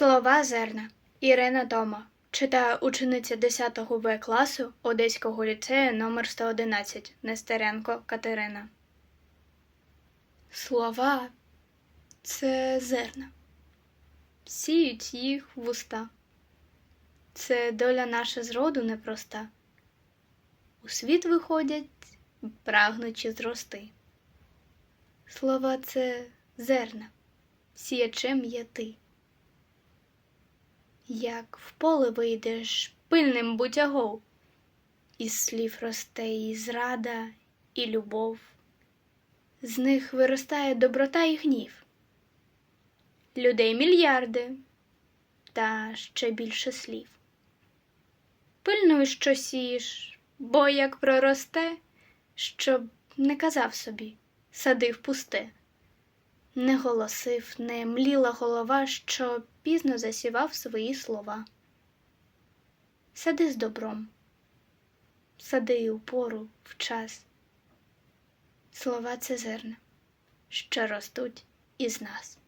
Слова зерна. Ірина Тома. Читає учениця 10 В класу Одеського ліцею номер 111 Нестеренко Катерина. Слова це зерна. Сіють їх в уста. Це доля наша зроду непроста. У світ виходять, прагнучи зрости. Слова це зерна, сіячем є ти. Як в поле вийдеш пильним будь із слів росте і зрада, і любов, з них виростає доброта і гнів. Людей мільярди, та ще більше слів. Пильнуй, що сієш, бо як проросте, щоб не казав собі, садив пусте. Не голосив, не мліла голова, що пізно засівав свої слова. Сади з добром, сади у пору, в час. Слова це зерна, що ростуть із нас.